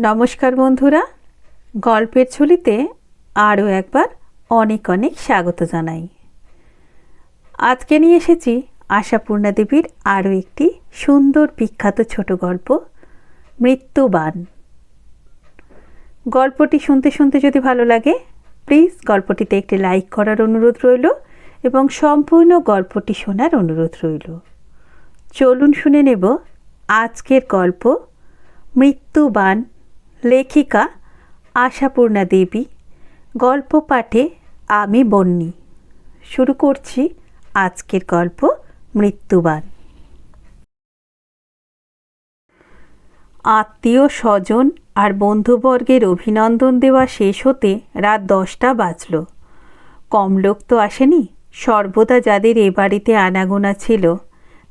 নমস্কার বন্ধুরা, গল্পের ঝুলিতে আরও একবার অনেক অনেক স্বাগত জানাই। আজকে নিয়ে এসেছি আশাপূর্ণা দেবীর আরও একটি সুন্দর বিখ্যাত ছোট গল্প মৃত্যুবান গল্পটি শুনতে শুনতে যদি ভালো লাগে, প্লিজ গল্পটিতে একটি লাইক করার অনুরোধ রইল এবং সম্পূর্ণ গল্পটি শোনার অনুরোধ রইল। চলুন শুনে নেব আজকের গল্প মৃত্যুবান লেখিকা আশাপূর্ণা দেবী, গল্প পাঠে আমি বন্যি শুরু করছি আজকের গল্প মৃত্যুবান আত্মীয়, স্বজন আর বন্ধুবর্গের অভিনন্দন দেওয়া শেষ হতে রাত দশটা বাজল। কম লোক তো আসেনি, সর্বদা যাদের এ বাড়িতে আনাগোনা ছিল,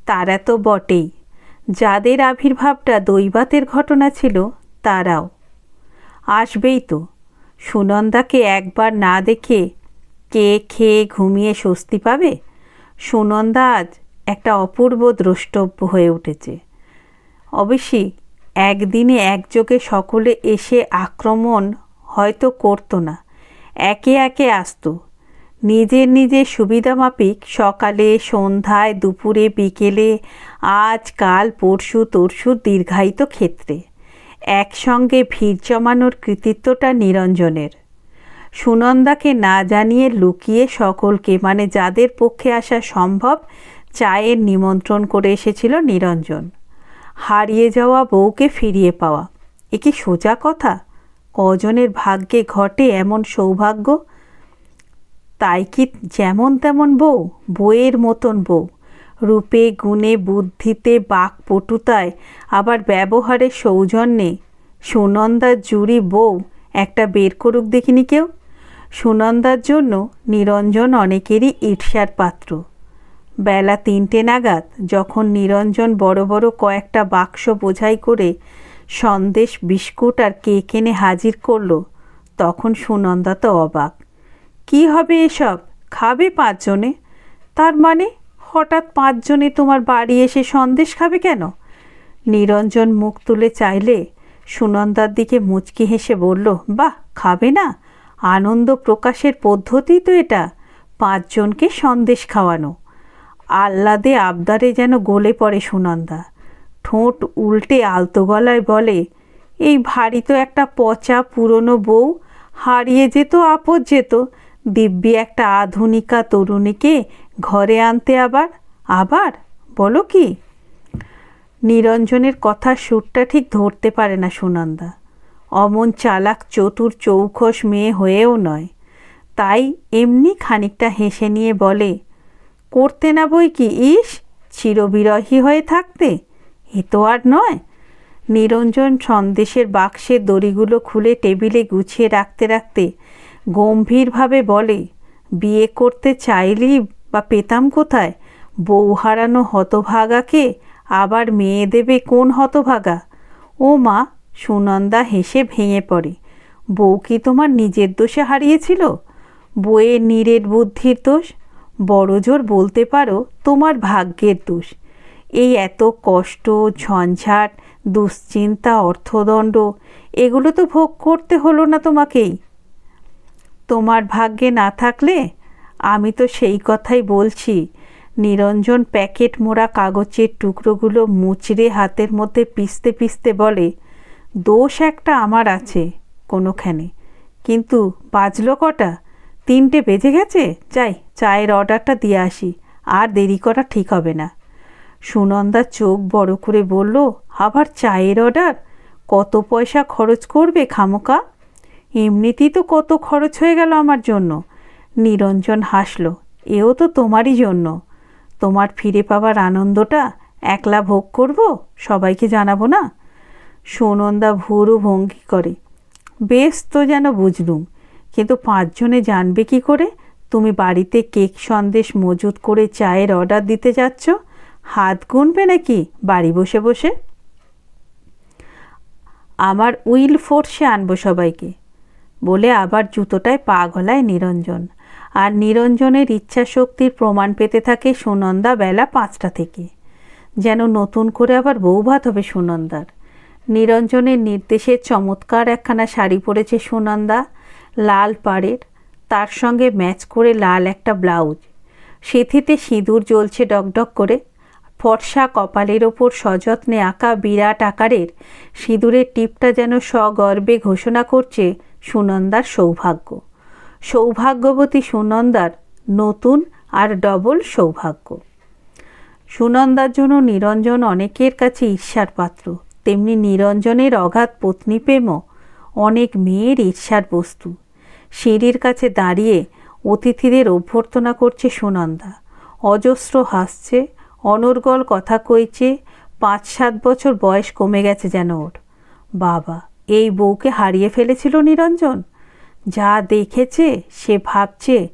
তারা তো বটেই। যাদের আবির্ভাবটা দৈবাতের ঘটনা ছিল, তারাও। আসবেই তো। সুনন্দাকে একবার না দেখে কে খেয়ে ঘুমিয়ে স্বস্তি পাবে? সুনন্দা আজ একটা অপূর্ব দ্রষ্টব্য হয়ে উঠেছে। অবশ্যই একদিনে একযোগে সকলে এসে আক্রমণ হয়তো করতো না। একে একে আসতো। নিজের নিজের সুবিধামাফিক সকালে, সন্ধ্যায়, দুপুরে, বিকেলে, আজ, কাল, পরশু, তরশু দীর্ঘায়িত ক্ষেত্রে। একসঙ্গে ভিড় জমানোর কৃতিত্বটা নিরঞ্জনের। সুনন্দাকে না জানিয়ে লুকিয়ে সকলকে মানে যাদের পক্ষে আসা সম্ভব, চায়ের নিমন্ত্রণ করে এসেছিল নিরঞ্জন। হারিয়ে যাওয়া বউকে ফিরিয়ে পাওয়া। এ কি সোজা কথা? কজনের ভাগ্যে ঘটে এমন সৌভাগ্য? তাই কি যেমন তেমন বউ বইয়ের মতন বউ। রূপে, গুণে, বুদ্ধিতে, বাকপটুতায়, আবার ব্যবহারে সৌজন্যে। সুনন্দার জুড়ি বউ, একটা বের করুক দেখিনি কেউ? সুনন্দার জন্য নিরঞ্জন অনেকেরই ঈর্ষার পাত্র। বেলা তিনটে নাগাদ যখন নিরঞ্জন বড় বড় কয়েকটা বাক্স বোঝাই করে সন্দেশ, বিস্কুট আর কেক এনে হাজির করল, তখন সুনন্দা তো অবাক। কি হবে এসব? খাবে পাঁচজনে? তার মানে হঠাৎ পাঁচজনে তোমার বাড়ি এসে সন্দেশ খাবে কেন? নিরঞ্জন মুখ তুলে চাইলে সুনন্দার দিকে মুচকি হেসে বলল, বাহ, খাবে না। আনন্দ প্রকাশের পদ্ধতি তো এটা, পাঁচজনকে সন্দেশ খাওয়ানো। আহ্লাদে আবদারে যেন গলে পড়ে সুনন্দা। ঠোঁট উল্টে আলতো গলায় বলে, এই ভারী তো একটা পচা পুরনো বউ, হারিয়ে যেত, আপদ যেত। দিব্যি একটা আধুনিকা তরুণীকে ঘরে আনতে আবার আবার? বলো কি? নিরঞ্জনের কথা সুরটা ঠিক ধরতে পারে না সুনন্দা। অমন চালাক, চতুর চৌখস মেয়ে হয়েও নয়। তাই এমনি খানিকটা হেসে নিয়ে বলে, করতে না বই কি? ইস, চিরবিরহী হয়ে থাকতে? এ তো আর নয়। নিরঞ্জন সন্দেশের বাক্সের দড়িগুলো খুলে টেবিলে গুছিয়ে রাখতে রাখতে গম্ভীরভাবে বলে, বিয়ে করতে চাইলি বা পেতাম কোথায়? বউ হারানো হতভাগাকে আবার মেয়ে দেবে কোন হতভাগা? ও মা, সুনন্দা হেসে ভেঙে পড়ে, বউ কি তোমার নিজের দোষে হারিয়েছিল? বইয়ের নীরের বুদ্ধির দোষ? বড় জোর বলতে পারো, তোমার ভাগ্যের দোষ। এই এত কষ্ট, ঝঞ্ঝাট, দুশ্চিন্তা, অর্থদণ্ড, এগুলো তো ভোগ করতে হলো না তোমাকেই। তোমার ভাগ্যে না থাকলে? আমি তো সেই কথাই বলছি। নিরঞ্জন প্যাকেট মোড়া কাগজের টুকরোগুলো মুচড়ে হাতের মধ্যে পিসতে পিসতে বলে, দোষ একটা আমার আছে কোনোখানে। কিন্তু বাজলো কটা? তিনটে বেজে গেছে? যাই, চায়ের অর্ডারটা দিয়ে আসি। আর দেরি করা ঠিক হবে না। সুনন্দা চোখ বড় করে বলল, আবার চায়ের অর্ডার? কত পয়সা খরচ করবে খামোকা এমনিতেই তো কত খরচ হয়ে গেল আমার জন্য। নিরঞ্জন হাসল, এও তো তোমারই জন্য। তোমার ফিরে পাওয়ার আনন্দটা একলা ভোগ করব? সবাইকে জানাব না? সুনন্দা ভুরু ভঙ্গি করে, বেশ তো যেন বুঝলুম, কিন্তু পাঁচজনে জানবে কি করে? তুমি বাড়িতে কেক সন্দেশ মজুত করে চায়ের অর্ডার দিতে যাচ্ছ? হাত গুনবে নাকি বাড়ি বসে বসে? আমার উইল ফোর্সে আনব সবাইকে। বলে আবার জুতোটায় পা গলায় নিরঞ্জন। আর নিরঞ্জনের ইচ্ছা শক্তির প্রমাণ পেতে থাকে সুনন্দা বেলা পাঁচটা থেকে। যেন নতুন করে আবার বউ ভাত হবে সুনন্দার। নিরঞ্জনের নির্দেশে চমৎকার একখানা শাড়ি পরেছে সুনন্দা, লাল পাড়ের, তার সঙ্গে ম্যাচ করে লাল একটা ব্লাউজ। সেথিতে সিঁদুর জ্বলছে ডকডক করে। ফর্সা কপালের ওপর সযত্নে আঁকা বিরাট আকারের সিঁদুরের টিপটা যেন সগর্বে ঘোষণা করছে সুনন্দার সৌভাগ্য। সৌভাগ্যবতী সুনন্দার নতুন আর ডবল সৌভাগ্য। সুনন্দার জন্য নিরঞ্জন অনেকের কাছে ঈর্ষার পাত্র। তেমনি নিরঞ্জনের অগাধ পত্নী প্রেমও অনেক মেয়ের ঈর্ষার বস্তু। সিঁড়ির কাছে দাঁড়িয়ে অতিথিদের অভ্যর্থনা করছে সুনন্দা। অজস্র হাসছে, অনর্গল কথা কইছে পাঁচ সাত বছর বয়স কমে গেছে যেন ওর। বাবা এই বউকে হারিয়ে ফেলেছিল নিরঞ্জন। যা দেখেছে, সে ভাবছে,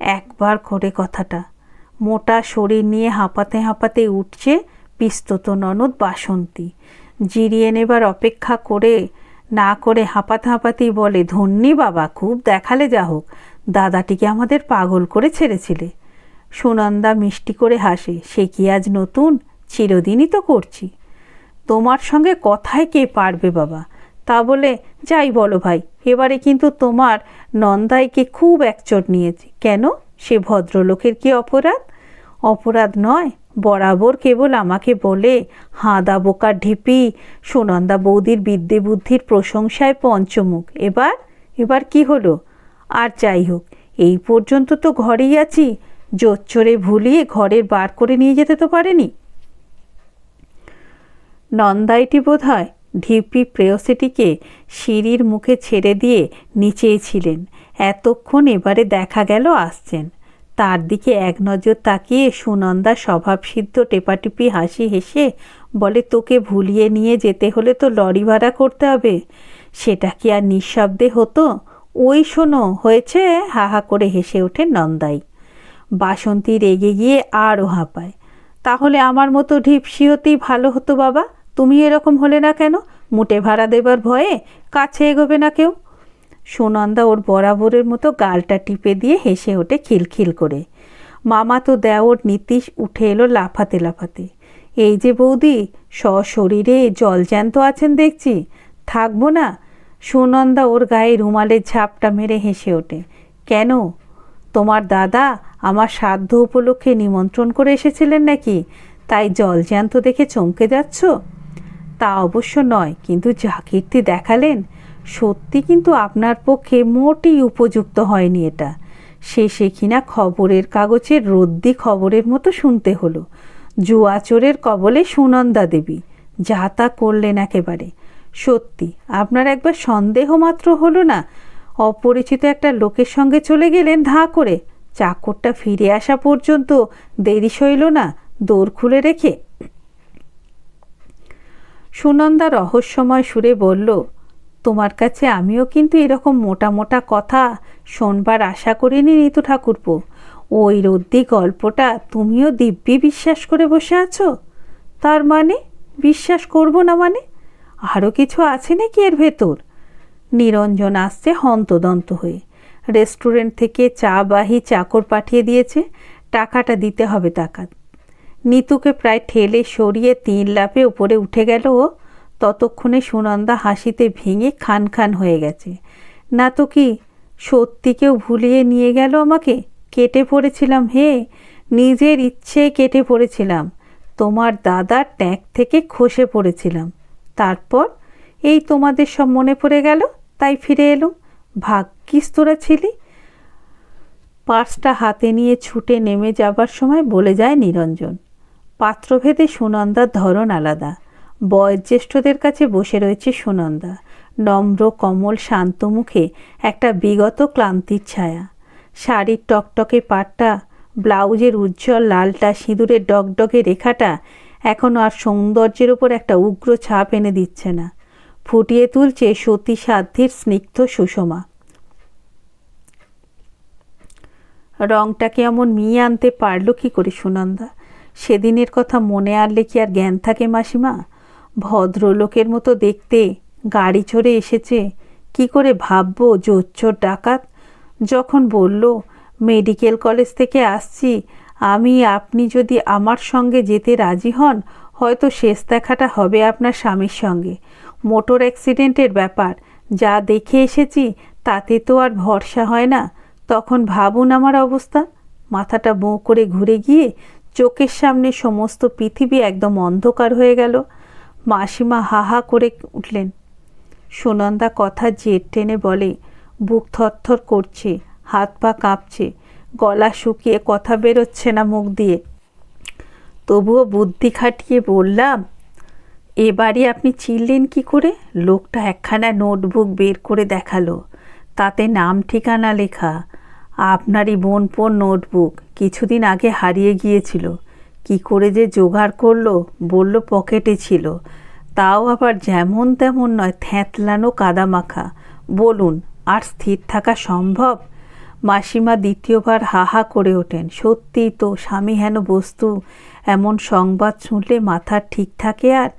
একবার করে কথাটা। মোটা শরীর নিয়ে হাঁপাতে হাঁপাতে উঠছে পিস্তত ননদ বাসন্তী। জিরিয়ে নেবার অপেক্ষা করে, না করে হাঁপাতে হাঁপাতেই বলে, ধন্যি বাবা, খুব দেখালে যা হোক। দাদাটিকে আমাদের পাগল করে ছেড়েছিলে। সুনন্দা মিষ্টি করে হাসে, সে কি আজ নতুন? চিরদিনই তো করছি। তোমার সঙ্গে কথায় কে পারবে বাবা? তা বলে, যাই বলো ভাই, এবারে কিন্তু তোমার নন্দাইকে খুব একচট নিয়েছে। কেন? সে ভদ্রলোকের কি অপরাধ? অপরাধ নয়, বরাবর কেবল আমাকে বলে, হাঁদা বোকার ঢিপি, সুনন্দা বৌদির বিদ্যে বুদ্ধির প্রশংসায় পঞ্চমুখ। এবার? এবার কি হলো? আর যাই হোক, এই পর্যন্ত তো ঘরেই আছি। জোচ্চরে ভুলিয়ে ঘরের বার করে নিয়ে যেতে তো পারেনি? নন্দাইটি বোধ হয় ঢিপি প্রেয়সীটিকে সিঁড়ির মুখে ছেড়ে দিয়ে নিচেই ছিলেন। এতক্ষণ এবারে দেখা গেল আসছেন। তার দিকে এক নজর তাকিয়ে সুনন্দা স্বভাবসিদ্ধ টেপাটিপি হাসি হেসে বলে, তোকে ভুলিয়ে নিয়ে যেতে হলে তো লরি ভাড়া করতে হবে। সেটা কি আর নিঃশব্দে হতো? ওই শোনো, হয়েছে? হা হা করে হেসে ওঠে নন্দাই। বাসন্তী রেগে গিয়ে আরও হাঁপায়। তাহলে আমার মতো ঢিপসি হতেই ভালো হতো বাবা? তুমি এরকম হলে না কেন? মুটে ভাড়া দেবার ভয়ে কাছে এগোবে না কেউ? সুনন্দা ওর বরাবরের মতো গালটা টিপে দিয়ে হেসে ওঠে খিলখিল করে। মামা তো দেওর নীতিশ উঠে এলো লাফাতে লাফাতে। এই যে বৌদি, সশরীরে জলজ্যান্ত আছেন দেখছি। থাকব না? সুনন্দা ওর গায়ে রুমালের ঝাপটা মেরে হেসে ওঠে। কেন? তোমার দাদা আমার সাধ্য উপলক্ষে নিমন্ত্রণ করে এসেছিলেন নাকি? তাই জলজ্যান্ত দেখে চমকে যাচ্ছ? তা অবশ্য নয়, কিন্তু যা কীর্তি দেখালেন, সত্যি কিন্তু আপনার পক্ষে মোটেই উপযুক্ত হয়নি এটা। সে শেষে কিনা খবরের কাগজের রদ্দি খবরের মতো শুনতে হলো। জুয়াচোরের কবলে সুনন্দা দেবী, যা তা করলেন একেবারে। সত্যি, আপনার একবার সন্দেহ মাত্র হলো না? অপরিচিত একটা লোকের সঙ্গে চলে গেলেন ধা করে। চাকরটা ফিরে আসা পর্যন্ত দেরি সইল না দৌড় খুলে রেখে সুনন্দা রহস্যময় সুরে বলল, তোমার কাছে আমিও কিন্তু এরকম মোটা মোটা কথা শোনবার আশা করিনি নিতু ঠাকুরপো। ওই রদ্দি গল্পটা তুমিও দিব্যি বিশ্বাস করে বসে আছো? তার মানে বিশ্বাস করব না মানে? আরও কিছু আছে নাকি এর ভেতর? নিরঞ্জন আসছে হন্তদন্ত হয়ে, রেস্টুরেন্ট থেকে চা বাহি চাকর পাঠিয়ে দিয়েছে, টাকাটা দিতে হবে টাকা নিতুকে প্রায় ঠেলে সরিয়ে তিন লাফে উপরে উঠে গেল ও। ততক্ষণে সুনন্দা হাসিতে ভেঙে খান খান হয়ে গেছে। না তো কি, সত্যি কেউ ভুলিয়ে নিয়ে গেল আমাকে? কেটে পড়েছিলাম হে, নিজের ইচ্ছে কেটে পড়েছিলাম। তোমার দাদার ট্যাঙ্ক থেকে খসে পড়েছিলাম। তারপর? এই তোমাদের সব মনে পড়ে গেল, তাই ফিরে এলুম। ভাগ্যিস তোরা ছিলি। পার্সটা হাতে নিয়ে ছুটে নেমে যাবার সময় বলে যায় নিরঞ্জন। পাত্রভেদে সুনন্দার ধরন আলাদা। বয়োজ্যেষ্ঠদের কাছে বসে রয়েছে সুনন্দা। নম্র, কমল, শান্ত মুখে একটা বিগত ক্লান্তির ছায়া। শাড়ির টকটকে পাটটা, ব্লাউজের উজ্জ্বল লালটা, সিঁদুরের ডগডগে রেখাটা এখনও আর সৌন্দর্যের ওপর একটা উগ্র ছাপ এনে দিচ্ছে না। ফুটিয়ে তুলছে সতী সাধ্যের স্নিগ্ধ সুষমা। রংটাকে এমন মিয়ে আনতে পারল কি করে সুনন্দা? সেদিনের কথা মনে আনলে কি আর জ্ঞান থাকে মাসিমা? ভদ্রলোকের মতো দেখতে গাড়ি চড়ে এসেছে। কি করে ভাববো জোচ্চোর ডাকাত? যখন বলল, মেডিকেল কলেজ থেকে আসছি, আমি আপনি যদি আমার সঙ্গে যেতে রাজি হন, হয়তো শেষ দেখাটা হবে আপনার স্বামীর সঙ্গে। মোটর অ্যাক্সিডেন্টের ব্যাপার, যা দেখে এসেছি, তাতে তো আর ভরসা হয় না। তখন ভাবুন আমার অবস্থা। মাথাটা বো করে ঘুরে গিয়ে চোখের সামনে সমস্ত পৃথিবী একদম অন্ধকার হয়ে গেল। মাসিমা হা হা করে উঠলেন। সুনন্দা কথা জেদ টেনে বলে, বুক থরথর করছে, হাত পা কাঁপছে, গলা শুকিয়ে কথা বেরোচ্ছে না মুখ দিয়ে। তবুও বুদ্ধি খাটিয়ে বললাম এবারে আপনি চিনলেন কি করে? লোকটা একখানা নোটবুক বের করে দেখাল। তাতে নাম ঠিকানা লেখা, আপনারই বোনপোর নোটবুক। কিছুদিন আগে হারিয়ে গিয়েছিল। কি করে যে জোগাড় করল, বলল পকেটে ছিল। তাও আবার যেমন তেমন নয় থ্যাঁতলানো কাদামাখা। বলুন, আর স্থির থাকা সম্ভব? মাসিমা দ্বিতীয়বার হাহা করে ওঠেন। সত্যিই তো, স্বামী হেন বস্তু, এমন সংবাদ শুনলে মাথা ঠিক থাকে আর?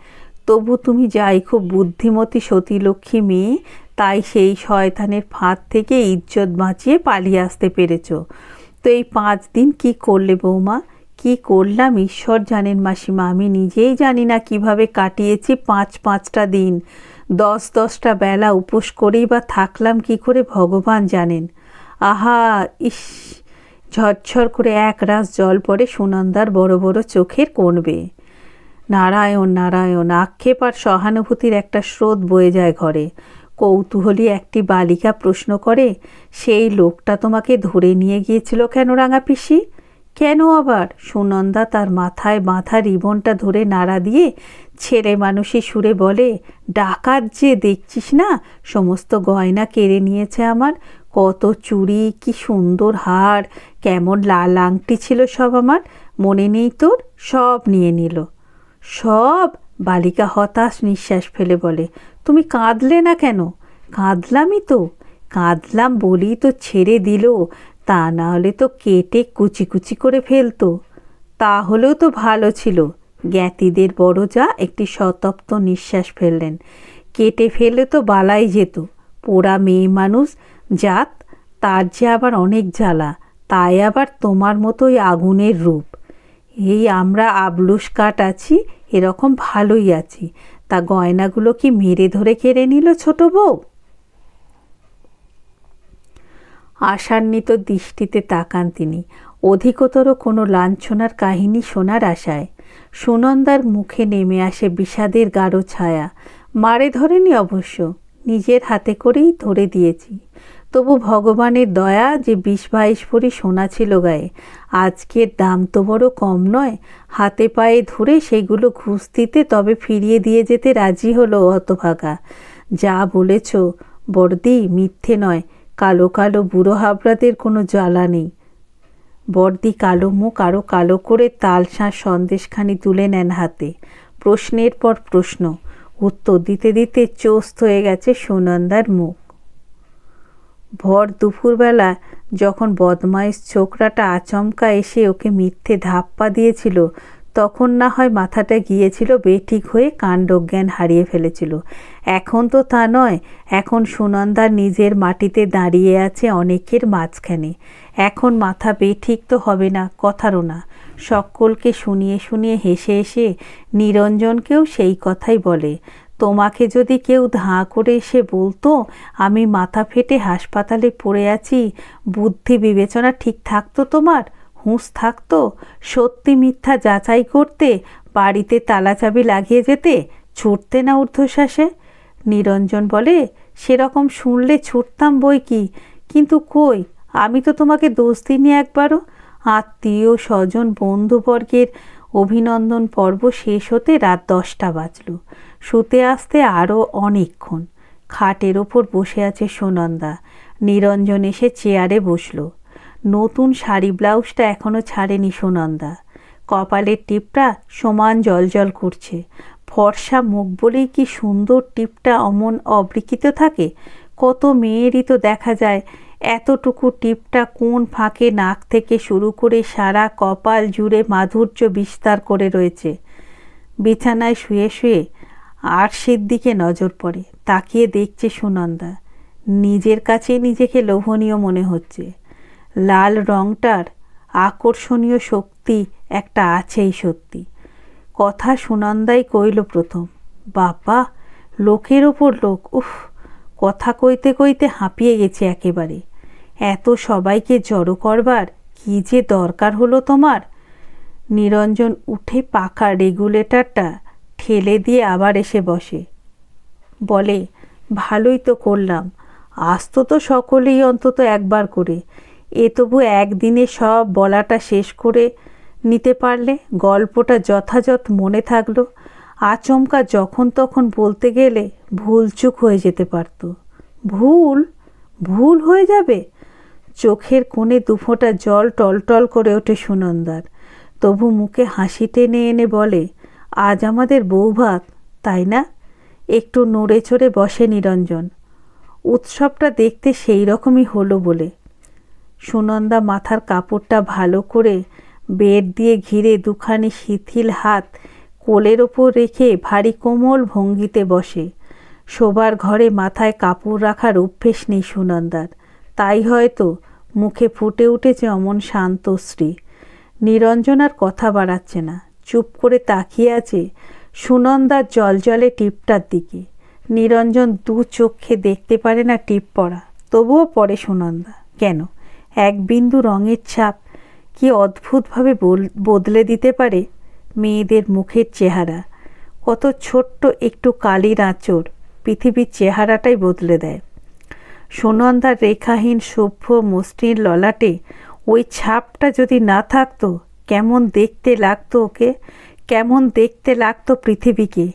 তবু তুমি যাই খুব বুদ্ধিমতী সতীলক্ষ্মী মেয়ে, তাই সেই শয়তানের ফাঁদ থেকে ইজ্জত বাঁচিয়ে পালিয়ে আসতে পেরেছ। তো এই পাঁচ দিন কি করলে বৌমা? কি করলাম? ঈশ্বর জানেন মাসিমা, আমি নিজেই জানি না কীভাবে কাটিয়েছি পাঁচ পাঁচটা দিন। দশ দশটা বেলা উপোস করেই বা থাকলাম কি করে ভগবান জানেন। আহা, ইস, ঝরঝর করে এক রাস জল পড়ে সুনন্দার বড় বড় চোখের কোণবে। নারায়ণ নারায়ণ, আক্ষেপ আর সহানুভূতির একটা স্রোত বয়ে যায় ঘরে। কৌতূহলী একটি বালিকা প্রশ্ন করে, সেই লোকটা তোমাকে ধরে নিয়ে গিয়েছিল কেন রাঙা পিসি? কেন আবার? সুনন্দা তার মাথায় বাঁধা রিবনটা ধরে নাড়া দিয়ে ছেলে মানুষই সুরে বলে, ডাকাত যে, দেখছিস না? সমস্ত গয়না কেড়ে নিয়েছে আমার। কত চুড়ি, কি সুন্দর হার, কেমন লাল আংটি ছিল সব আমার। মনে নেই তোর? সব নিয়ে নিল। সব? বালিকা হতাশ নিঃশ্বাস ফেলে বলে তুমি কাঁদলে না কেন? কাঁদলামই তো। কাঁদলাম বলি তো ছেড়ে দিল। তা না হলে তো কেটে কুচি কুচি করে ফেলতো। তাহলেও তো ভালো ছিল। জ্ঞাতিদের বড় যা একটি সতপ্ত নিঃশ্বাস ফেললেন। কেটে ফেলে তো বালাই যেত। পোড়া মেয়ে মানুষ, জাত, তার যে আবার অনেক জ্বালা, তাই আবার তোমার মতোই আগুনের রূপ। এই আমরা আবলুস কাট আছি, এরকম ভালোই আছি। তা গয়নাগুলো কি মেরে ধরে কেড়ে নিল ছোট বউ? আশান্বিত দৃষ্টিতে তাকান তিনি। অধিকতর কোনো লাঞ্ছনার কাহিনী শোনার আশায়। সুনন্দার মুখে নেমে আসে বিষাদের গাঢ় ছায়া। মারে ধরেনি অবশ্য, নিজের হাতে করেই ধরে দিয়েছি। তবু ভগবানের দয়া যে বিশ বাইশ ভরি সোনা ছিল গায়ে। আজকের দাম তো বড় কম নয়, হাতে পায়ে ধরে সেগুলো ঘুষ দিতে তবে ফিরিয়ে দিয়ে যেতে রাজি হলো হতভাগা যা বলেছ বর্দি মিথ্যে নয়, কালো কালো বুড়ো হাবড়াদের কোনো জ্বালা নেই। বর্দি কালো মুখ আরও কালো করে তালশাঁস সন্দেশখানি তুলে নেন হাতে। প্রশ্নের পর প্রশ্ন, উত্তর দিতে দিতে চোস্ত হয়ে গেছে সুনন্দার মুখ। ভর দুপুরবেলা যখন বদমাইশ ছোকরাটা আচমকা এসে ওকে মিথ্যে ধাপ্পা দিয়েছিল, তখন না হয় মাথাটা গিয়েছিল বেঠিক হয়ে কাণ্ডজ্ঞান হারিয়ে ফেলেছিল। এখন তো তা নয়, এখন সুনন্দা নিজের মাটিতে দাঁড়িয়ে আছে অনেকের মাঝখানে। এখন মাথা বেঠিক তো হবে না, কথারও না। সকলকে শুনিয়ে শুনিয়ে হেসে এসে নিরঞ্জনকেও সেই কথাই বলে। তোমাকে যদি কেউ ধাঁ করে এসে বলতো, আমি মাথা ফেটে হাসপাতালে পড়ে আছি, বুদ্ধি বিবেচনা ঠিক থাকতো তোমার, হুঁশ থাকতো, সত্যি মিথ্যা যাচাই করতে, বাড়িতে তালাচাবি লাগিয়ে যেতে, ছুটতে না ঊর্ধ্বশ্বাসে? নিরঞ্জন বলে, সেরকম শুনলে ছুটতাম বই কি, কিন্তু কই, আমি তো তোমাকে দোষ দিইনি একবারও? আত্মীয় স্বজন, বন্ধুবর্গের অভিনন্দন পর্ব শেষ হতে রাত দশটা বাজল। শুতে আসতে আরও অনেকক্ষণ। খাটের ওপর বসে আছে সুনন্দা। নিরঞ্জন এসে চেয়ারে বসল। নতুন শাড়ি ব্লাউজটা এখনও ছাড়েনি সুনন্দা। কপালের টিপটা সমান জলজল করছে। ফর্সা মুখ বলেই কি সুন্দর টিপটা অমন অবৃকিত থাকে? কত মেয়েরই তো দেখা যায় এতটুকু টিপটা কোন ফাঁকে নাক থেকে শুরু করে সারা কপাল জুড়ে মাধুর্য বিস্তার করে রয়েছে? বিছানায় শুয়ে শুয়ে আরশির দিকে নজর পড়ে, তাকিয়ে দেখছে সুনন্দা। নিজের কাছে নিজেকে লোভনীয় মনে হচ্ছে। লাল রংটার আকর্ষণীয় শক্তি একটা আছেই সত্যি। কথা সুনন্দাই কইল প্রথম, বাবা, লোকের ওপর লোক, উফ কথা কইতে কইতে হাঁপিয়ে গেছে একেবারে। এত সবাইকে জড়ো করবার কি যে দরকার হলো তোমার? নিরঞ্জন উঠে পাকা রেগুলেটরটা ঠেলে দিয়ে আবার এসে বসে। বলে, ভালোই তো করলাম। আসতো তো সকলেই অন্তত একবার করে। এ তবু একদিনে সব বলাটা শেষ করে নিতে পারলে গল্পটা যথাযথ মনে থাকল। আচমকা যখন তখন বলতে গেলে ভুলচুক হয়ে যেতে পারত। ভুল? ভুল হয়ে যাবে? চোখের কোণে দুফোঁটা জল টলটল করে ওঠে সুনন্দার। তবু মুখে হাসি টেনে এনে বলে, আজ আমাদের বৌভাত তাই না? একটু নড়ে চড়ে বসে নিরঞ্জন। উৎসবটা দেখতে সেই রকমই হলো বলে। সুনন্দা মাথার কাপড়টা ভালো করে বেড দিয়ে ঘিরে দুখানি শিথিল হাত কোলের ওপর রেখে ভারী কোমল ভঙ্গিতে বসে। শোবার ঘরে মাথায় কাপড় রাখার অভ্যেস নেই সুনন্দার। তাই হয়তো মুখে ফুটে উঠেছে অমন শান্তশ্রী নিরঞ্জন আর কথা বাড়াচ্ছে না। চুপ করে তাকিয়ে আছে সুনন্দার জলজলে টিপটার দিকে। নিরঞ্জন দু চোখে দেখতে পারে না টিপ পড়া তবুও পড়ে সুনন্দা। কেন? এক বিন্দু রঙের ছাপ কি অদ্ভুতভাবে বদলে দিতে পারে? মেয়েদের মুখের চেহারা। কত ছোট্ট একটু কালির আঁচড় পৃথিবীর চেহারাটাই বদলে দেয়। সুনন্দার রেখাহীন, সভ্য, মসৃণ ললাটে ওই ছাপটা যদি না থাকতো, কেমন দেখতে লাগতো ওকে, কেমন দেখতে লাগতো পৃথিবীকে।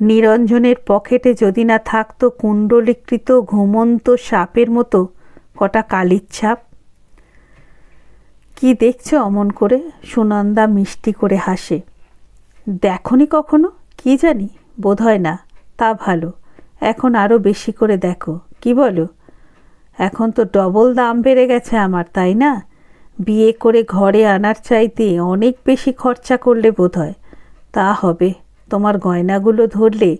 নিরঞ্জনের পকেটে যদি না থাকতো কুণ্ডলীকৃত ঘুমন্ত সাপের মতো কটা কালির ছাপ। কি দেখছ অমন করে? সুনন্দা মিষ্টি করে হাসে। দেখনি কখনো? কি জানি? বোধ হয় না। তা ভালো। এখন আরও বেশি করে দেখো। কি বলো? এখন তো ডবল দাম বেড়ে গেছে আমার, তাই না? বিয়ে করে ঘরে আনার চাইতে অনেক বেশি খরচা করলে বোধ হয় তা হবে। তোমার গয়নাগুলো ধরলে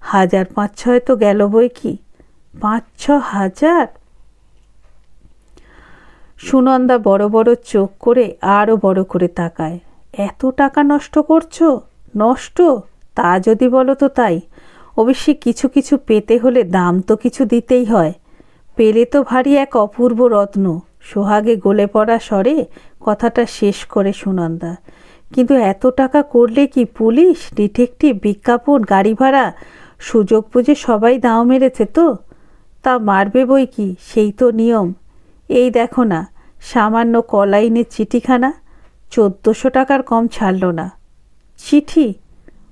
হাজার পাঁচ ছয় তো গেল বই কি? পাঁচ ছ হাজার? সুনন্দা বড় বড় চোখ করে আরও বড় করে তাকায়। এত টাকা নষ্ট করছ? নষ্ট? তা যদি বলো তো তাই। অবশ্যই কিছু কিছু পেতে হলে দাম তো কিছু দিতেই হয়। পেলে তো ভারী এক অপূর্ব রত্ন। সোহাগে গলে পড়া স্বরে কথাটা শেষ করে সুনন্দা। কিন্তু এত টাকা করলে কি পুলিশ, ডিটেকটিভ, বিজ্ঞাপন, গাড়ি ভাড়া, সুযোগ বুঝে সবাই দাও মেরেছে তো? তা মারবে বই কি? সেই তো নিয়ম। এই দেখো না, সামান্য কলাইনের চিঠিখানা। চোদ্দোশো টাকার কম ছাড়ল না। চিঠি?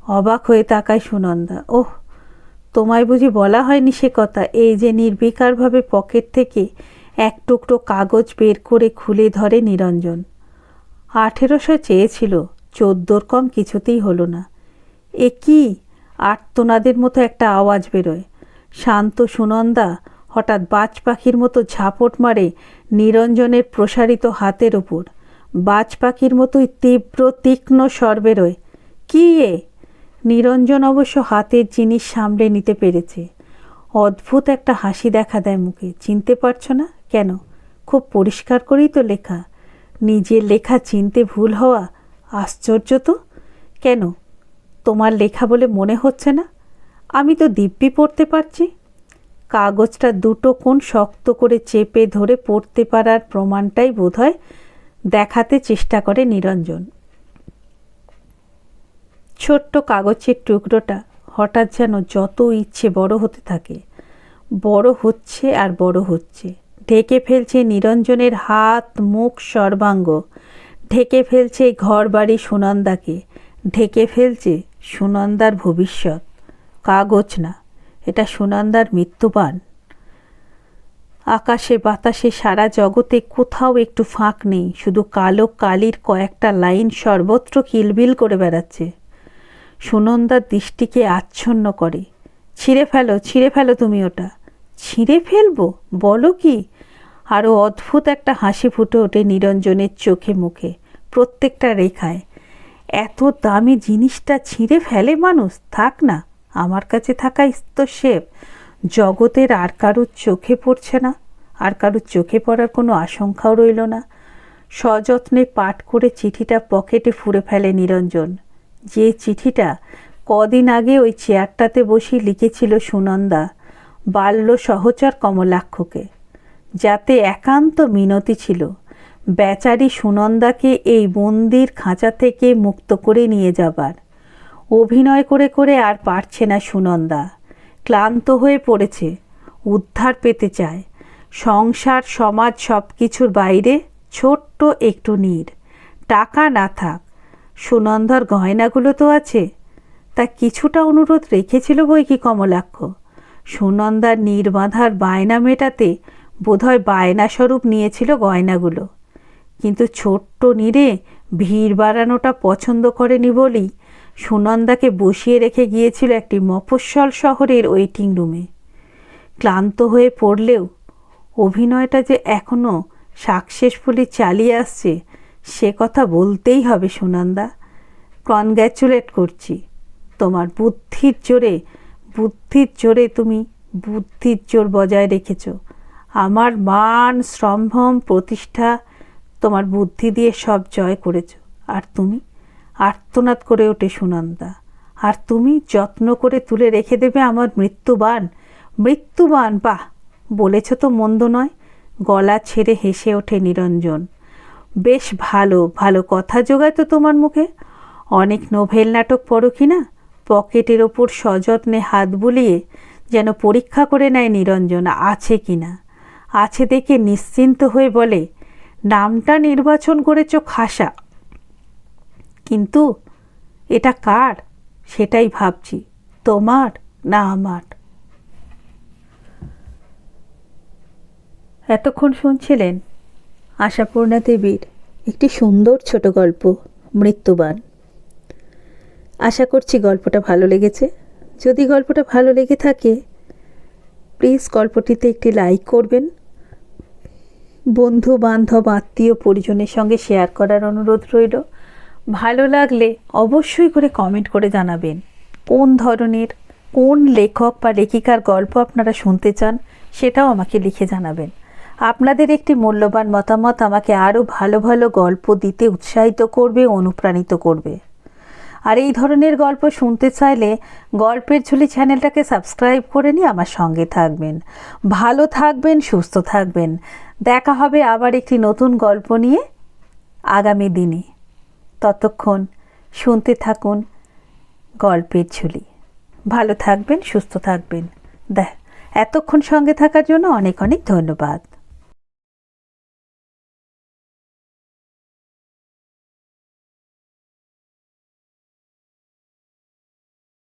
অবাক হয়ে তাকায় সুনন্দা। ওহ, তোমায় বুঝি বলা হয়নি সে কথা। এই যে নির্বিকারভাবে পকেট থেকে এক টুকরো কাগজ বের করে খুলে ধরে নিরঞ্জন। আঠেরোশো চেয়েছিল, চোদ্দোর কম কিছুতেই হলো না। এ কি? আর্তনাদের মতো একটা আওয়াজ বেরোয়। শান্ত সুনন্দা হঠাৎ বাজ পাখির মতো ঝাপট মারে নিরঞ্জনের প্রসারিত হাতের ওপর। বাজ পাখির মতোই তীব্র, তীক্ষ্ণ স্বর বেরোয়। কি এ? নিরঞ্জন অবশ্য হাতের জিনিস সামলে নিতে পেরেছে। অদ্ভুত একটা হাসি দেখা দেয় মুখে। চিনতে পারছ না? কেন? খুব পরিষ্কার করেই তো লেখা। নিজের লেখা চিনতে ভুল হওয়া আশ্চর্য তো? কেন? তোমার লেখা বলে মনে হচ্ছে না? আমি তো দিব্যি পড়তে পারছি। কাগজটা দুটো কোণ শক্ত করে চেপে ধরে পড়তে পারার প্রমাণটাই বোধহয় দেখাতে চেষ্টা করে নিরঞ্জন। ছোট্ট কাগজের টুকরোটা হঠাৎ যেন যত ইচ্ছে বড় হতে থাকে। বড় হচ্ছে আর বড় হচ্ছে। ঢেকে ফেলছে নিরঞ্জনের হাত, মুখ, সর্বাঙ্গ। ঢেকে ফেলছে ঘর বাড়ি সুনন্দাকে। ঢেকে ফেলছে সুনন্দার ভবিষ্যৎ। কাগজ না, এটা সুনন্দার মৃত্যুবান। আকাশে বাতাসে সারা জগতে কোথাও একটু ফাঁক নেই, শুধু কালো কালির কয়েকটা লাইন সর্বত্র কিলবিল করে বেড়াচ্ছে। সুনন্দার দৃষ্টিকে আচ্ছন্ন করে। ছিঁড়ে ফেলো ছিঁড়ে ফেলো তুমি ওটা। ছিঁড়ে ফেলব? বলো কি? আরও অদ্ভুত একটা হাসি ফুটে ওঠে নিরঞ্জনের চোখে মুখে, প্রত্যেকটা রেখায়। এত দামি জিনিসটা ছিঁড়ে ফেলে মানুষ? থাক না, আমার কাছে থাকা তো শেপ জগতের আর কারুর চোখে পড়ছে না, আর কারুর চোখে পড়ার কোনো আশঙ্কাও রইল না। সযত্নে পাঠ করে চিঠিটা পকেটে ফুঁড়ে ফেলে নিরঞ্জন। যে চিঠিটা কদিন আগে ওই চেয়ারটাতে বসে লিখেছিল সুনন্দা বাল্য সহচর কমলাক্ষকে। যাতে একান্ত মিনতি ছিল, বেচারি সুনন্দাকে এই বন্দির খাঁচা থেকে মুক্ত করে নিয়ে যাবার। অভিনয় করে করে আর পারছে না সুনন্দা। ক্লান্ত হয়ে পড়েছে, উদ্ধার পেতে চায়। সংসার, সমাজ সব কিছুর বাইরে ছোট্ট একটু নীড় টাকা না থাক সুনন্দার গয়নাগুলো তো আছে। তা কিছুটা অনুরোধ রেখেছিল বই কি কমলাক্ষ। সুনন্দার নির্বাধার বায়না মেটাতে বোধহয় বায়না স্বরূপ নিয়েছিল গয়নাগুলো। কিন্তু ছোট্ট নীরে ভিড় বাড়ানোটা পছন্দ করেনি বলেই সুনন্দাকে বসিয়ে রেখে গিয়েছিল একটি মফস্বল শহরের ওয়েটিং রুমে। ক্লান্ত হয়ে পড়লেও অভিনয়টা যে এখনও সাকসেসফুলি চালিয়ে আসছে সে কথা বলতেই হবে, সুনন্দা। কনগ্র্যাচুলেট করছি। তোমার বুদ্ধির জোরে বুদ্ধির জোরে তুমি বুদ্ধির জোর বজায় রেখেছ। আমার মান, সম্ভ্রম, প্রতিষ্ঠা তোমার বুদ্ধি দিয়ে সব জয় করেছ। আর তুমি? আর্তনাদ করে ওঠে সুনন্দা। আর তুমি যত্ন করে তুলে রেখে দেবে আমার মৃত্যুবান। মৃত্যুবান, বাহ! বলেছ তো মন্দ নয়। গলা ছেড়ে হেসে ওঠে নিরঞ্জন। বেশ ভালো ভালো কথা জোগায় তো তোমার মুখে। অনেক নোভেল নাটক পড়ো কি না? পকেটের ওপর সযত্নে হাত বুলিয়ে যেন পরীক্ষা করে নেয় নিরঞ্জন, আছে কি না? আছে দেখে নিশ্চিন্ত হয়ে বলে, নামটা নির্বাচন করেছ খাসা। কিন্তু এটা কার? সেটাই ভাবছি। তোমার না আমার? এতক্ষণ শুনছিলেন আশাপূর্ণা দেবীর একটি সুন্দর ছোট গল্প মৃত্যুবান আশা করছি গল্পটা ভালো লেগেছে। যদি গল্পটা ভালো লেগে থাকে প্লিজ গল্পটিতে একটি লাইক করবেন। বন্ধু বান্ধব আত্মীয়, পরিজনের সঙ্গে শেয়ার করার অনুরোধ রইল। ভালো লাগলে অবশ্যই করে কমেন্ট করে জানাবেন। কোন ধরনের, কোন লেখক বা লেখিকার গল্প আপনারা শুনতে চান, সেটাও আমাকে লিখে জানাবেন। আপনাদের একটি মূল্যবান মতামত আমাকে আরও ভালো ভালো গল্প দিতে উৎসাহিত করবে, অনুপ্রাণিত করবে। আর এই ধরনের গল্প শুনতে চাইলে গল্পের ঝুলি চ্যানেলটাকে সাবস্ক্রাইব করে নিয়ে আমার সঙ্গে থাকবেন। ভালো থাকবেন, সুস্থ থাকবেন। দেখা হবে আবার একটি নতুন গল্প নিয়ে আগামী দিনে। ততক্ষণ শুনতে থাকুন গল্পের ঝুলি। ভালো থাকবেন, সুস্থ থাকবেন। দেখ, এতক্ষণ সঙ্গে থাকার জন্য অনেক অনেক ধন্যবাদ।